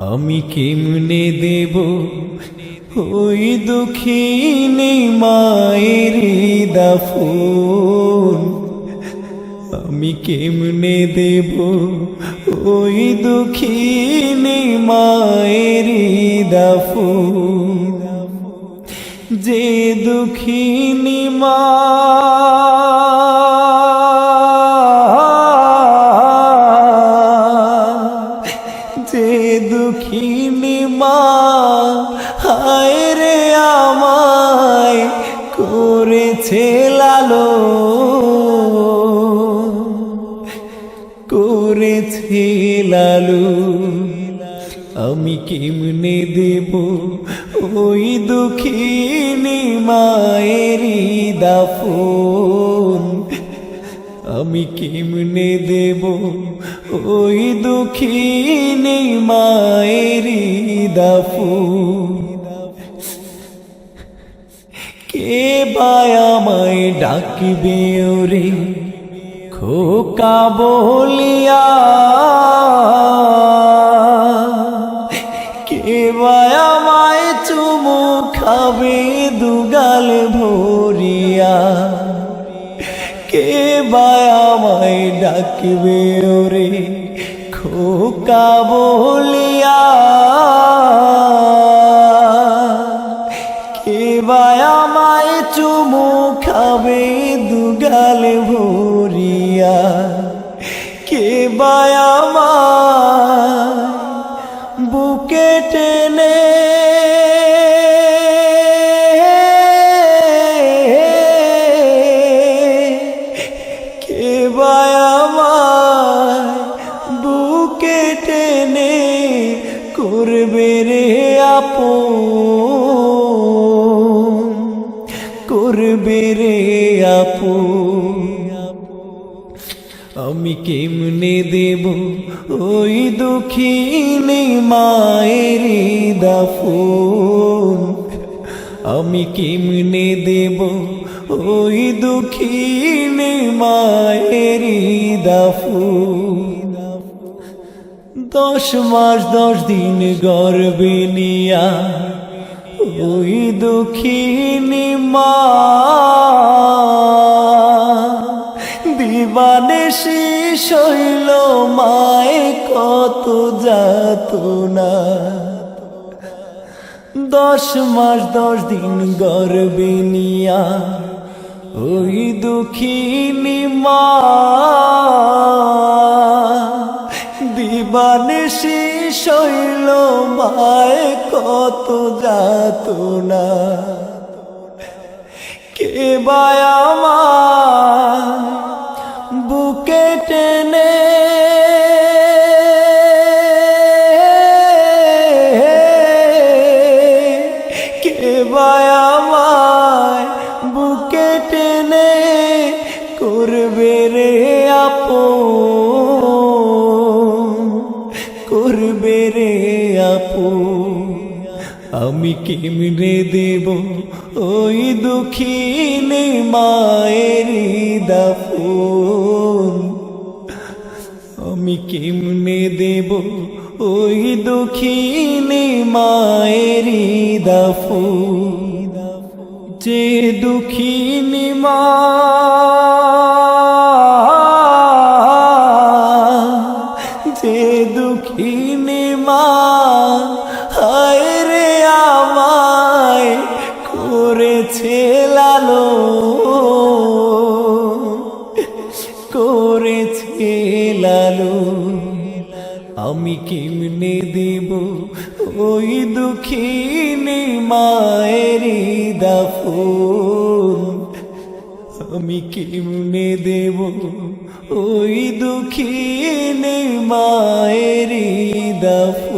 আমি কেমনে দেব? ওই দুঃখিনী মায়ের দাফন। আমি কেমনে দেব? ওই দুঃখিনী মায়ের দাফন। যে দুঃখিনী মা লালো করেছে লালু আমি কেমনে দেব ওই দুঃখিনী মায়েরই দাফন? আমি কেমনে দেব ওই দুঃখিনী মায়েরই দাফন? বায়ামায় ডাকবে ওরে, খোকা বলিয়া। কে বায়ামায় চুমু খাবে দুগাল ভরিয়া। কে বায়ামায় ডাকবে ওরে, খোকা বলিয়া। কে বায়ামায় চুমু খাবে দুগাল ভরিয়া। কে বায়ামায় বুকে টেনে? কে বায়ামায় বুকে টেনে করবে রে আপন আমি কেমনে দেব ওই দুঃখিনী মায়ের দাফন? আমি কেমনে দেব ওই দুঃখিনী মায়ের দাফন? দশ মাস, দশ দিন গর্বে নিয়া ওই দুঃখিনী মা দিবানে শৈল মায় কত যাত না দশ মাস দশ দিন গর্বে নিয়া ওই দুঃখিনী মা। দিবানিসি শৈল মায় কত যাত না কে বায়ামা বুকে টেনে। বুকে রে করবে রে আপন? আমি কেমনে দেব ওই দুঃখিনী মায়ের দাফন আমি কেমনে দেব? ওই দুঃখিনী মায়েরি দাফন যে দুঃখিনী মা করেছে লালো আমি কেমনে দেব ওই দুঃখিনী মায়ের দাফন? আমি কেমনে দেব ওই দুঃখিনী মায়ের দাফন?